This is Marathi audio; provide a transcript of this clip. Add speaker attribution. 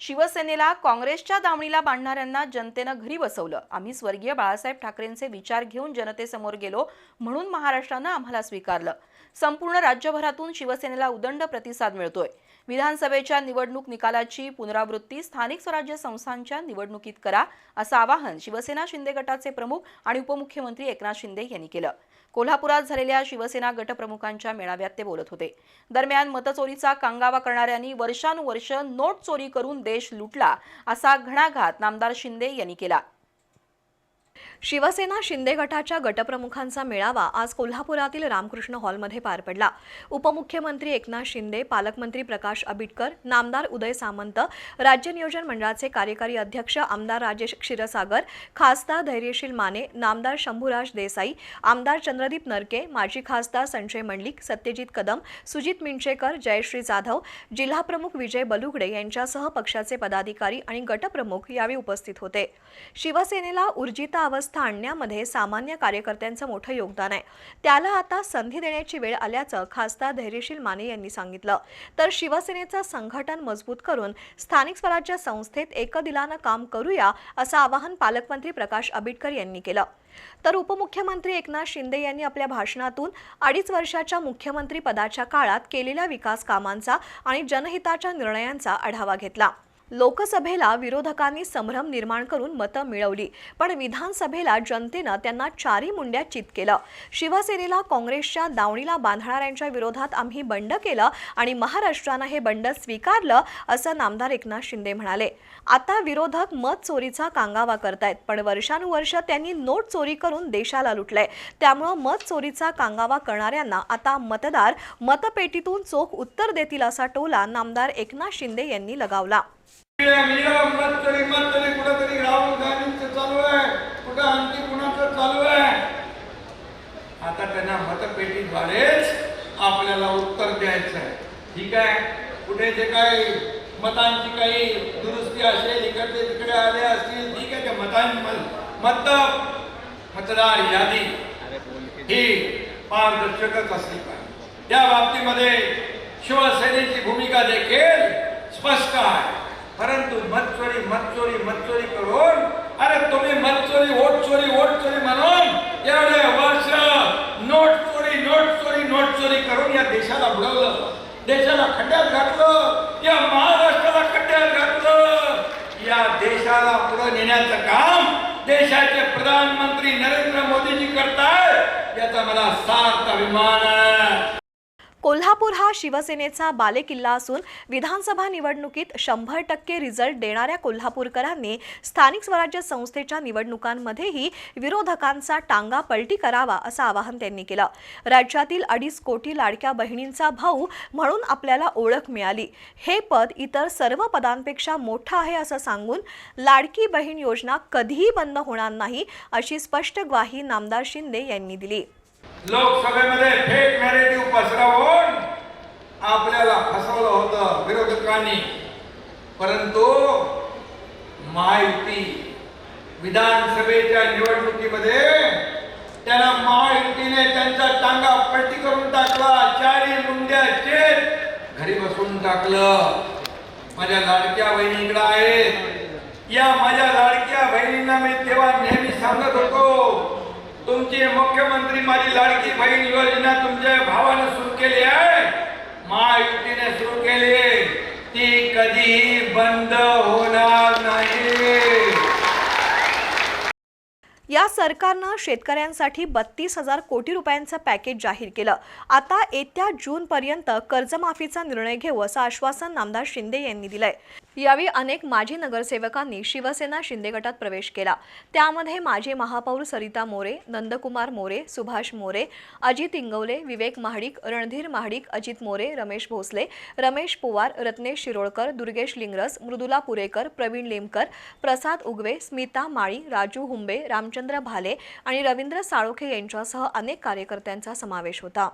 Speaker 1: शिवसेनेला काँग्रेसच्या दामणीला बांधणाऱ्यांना जनतेनं घरी बसवलं. आम्ही स्वर्गीय बाळासाहेब ठाकरेंचे विचार घेऊन जनतेसमोर गेलो म्हणून महाराष्ट्रानं आम्हाला स्वीकारलं. संपूर्ण राज्यभरातून शिवसेनेला उदंड प्रतिसाद मिळतोय. विधानसभेच्या निवडणूक निकालाची पुनरावृत्ती स्थानिक स्वराज्य संस्थांच्या निवडणुकीत करा असं आवाहन शिवसेना शिंदे गटाचे प्रमुख आणि उपमुख्यमंत्री एकनाथ शिंदे यांनी केलं. कोल्हापुरात झालेल्या शिवसेना गटप्रमुखांच्या मेळाव्यात ते बोलत होते. दरम्यान मतचोरीचा कांगावा करणाऱ्यांनी वर्षानुवर्ष नोट चोरी करून देश लुटला असा घणाघात नामदार शिंदे यांनी केला.
Speaker 2: शिवसेना शिंदे गटाच्या गटप्रमुखांचा मेळावा आज कोल्हापुरातील रामकृष्ण हॉलमध्ये पार पडला. उपमुख्यमंत्री एकनाथ शिंदे पालकमंत्री प्रकाश आबिटकर नामदार उदय सामंत राज्य नियोजन मंडळाचे कार्यकारी अध्यक्ष आमदार राजेश क्षीरसागर खासदार धैर्यशील माने नामदार शंभूराज देसाई आमदार चंद्रदीप नरके माजी खासदार संजय मंडलिक सत्यजित कदम सुजित मिंचेकर जयश्री जाधव जिल्हाप्रमुख विजय बलुगडे यांच्यासह पक्षाचे पदाधिकारी आणि गटप्रमुख यावेळी उपस्थित होते. शिवसेनेला ऊर्जिता अवस्था आणण्यामध्ये सामान्य कार्यकर्त्यांचं मोठं योगदान आहे. त्याला आता संधी देण्याची वेळ आल्याचं खासदार धैर्यशील माने यांनी सांगितलं. तर शिवसेनेचं संघटन मजबूत करून स्थानिक स्वराज्य संस्थेत एकदिलानं काम करूया असं आवाहन पालकमंत्री प्रकाश आबिटकर यांनी केलं. तर उपमुख्यमंत्री एकनाथ शिंदे यांनी आपल्या भाषणातून अडीच वर्षाच्या मुख्यमंत्री पदाच्या काळात केलेल्या विकास कामांचा आणि जनहिताच्या निर्णयांचा आढावा घेतला. लोकसभेला विरोधकांनी संभ्रम निर्माण करून मतं मिळवली. पण विधानसभेला जनतेनं त्यांना चारी मुंड्या चित केलं. शिवसेनेला काँग्रेसच्या दावणीला बांधणाऱ्यांच्या विरोधात आम्ही बंड केलं आणि महाराष्ट्रानं हे बंड स्वीकारलं असं नामदार एकनाथ शिंदे म्हणाले. आता विरोधक मत चोरीचा कांगावा करतायत पण वर्षानुवर्ष त्यांनी नोट चोरी करून देशाला लुटलंय. त्यामुळं मत चोरीचा कांगावा करणाऱ्यांना आता मतदार मतपेटीतून चोख उत्तर देतील असा टोला नामदार एकनाथ शिंदे यांनी लगावला.
Speaker 3: तरी मत तरी कुठंतरी राहुल गांधींचं चालू आहे. कुठं आणखी कुणाचं चालू आहे? आता त्यांना मतपेटीद्वारेच आपल्याला उत्तर द्यायचं आहे ठीक आहे? कुठे जे काही मतांची काही दुरुस्ती असेल इकडे तिकडे आले असतील ठीक आहे त्या मतां मत मतदार यादी ही पारदर्शकच असली पाहिजे. त्या बाबतीमध्ये शिवसेनेची भूमिका देखील स्पष्ट आहे. परंतु मतचोरी मतचोरी मतचोरी करून अरे तुम्ही मतचोरी वोट चोरी वोट चोरी म्हणून एवढे वर्ष नोट चोरी नोट चोरी नोट चोरी करून या देशाला बुडवलं. देशाला खड्ड्यात घातलं. या महाराष्ट्राला खड्ड्यात घातलं. या देशाला पुढे नेण्याचं काम देशाचे प्रधानमंत्री नरेंद्र मोदीजी करतायत याचा मला सार्थ अभिमान आहे.
Speaker 2: कोल्हापूर हा शिवसेनेचा बालेकिल्ला असून विधानसभा निवडणुकीत शंभर टक्के रिझल्ट देणाऱ्या कोल्हापूरकरांनी स्थानिक स्वराज्य संस्थेच्या निवडणुकांमध्येही विरोधकांचा टांगा पलटी करावा असं आवाहन त्यांनी केलं. राज्यातील अडीच कोटी लाडक्या बहिणींचा भाऊ म्हणून आपल्याला ओळख मिळाली. हे पद इतर सर्व पदांपेक्षा मोठं आहे असं सांगून लाडकी बहीण योजना कधीही बंद होणार नाही अशी स्पष्ट ग्वाही नामदार शिंदे यांनी दिली.
Speaker 3: लोकसभेमध्ये फेक नॅरेटिव्ह पसरवून आपल्याला फसवलं होतं विरोधकांनी. परंतु महायुती विधानसभेच्या निवडणुकीमध्ये त्यांना महायुतीने त्यांचा टांगा पलटी करून टाकला. चारी मुंड्याचे घरी बसून टाकलं. माझ्या लाडक्या बहिणीकडे आहेत. या माझ्या लाडक्या तुमची मुख्यमंत्री माझी लाडकी बहीण योजना तुमच्या भावानं सुरू केली आहे. महायुतीने सुरू केली आहे. ती कधीही बंद होणार नाही.
Speaker 2: या सरकारनं शेतकऱ्यांसाठी बत्तीस हजार कोटी रुपयांचं पॅकेज जाहीर केलं. आता येत्या जूनपर्यंत कर्जमाफीचा निर्णय घेऊ असं आश्वासन नामदार शिंदे यांनी दिलंय. यावेळी अनेक माजी नगरसेवकांनी शिवसेना शिंदे गटात प्रवेश केला. त्यामध्ये माजी महापौर सरिता मोरे नंदकुमार मोरे सुभाष मोरे अजित इंगवले विवेक महाडिक रणधीर महाडिक अजित मोरे रमेश भोसले रमेश पोवार रत्नेश शिरोळकर दुर्गेश लिंगरस मृदुला पुरेकर प्रवीण लेमकर प्रसाद उगवे स्मिता माळी राजू हुंबे रामचंद्र भाले आणि रवींद्र साळोखे यांच्यासह अनेक कार्यकर्त्यांचा समावेश होता.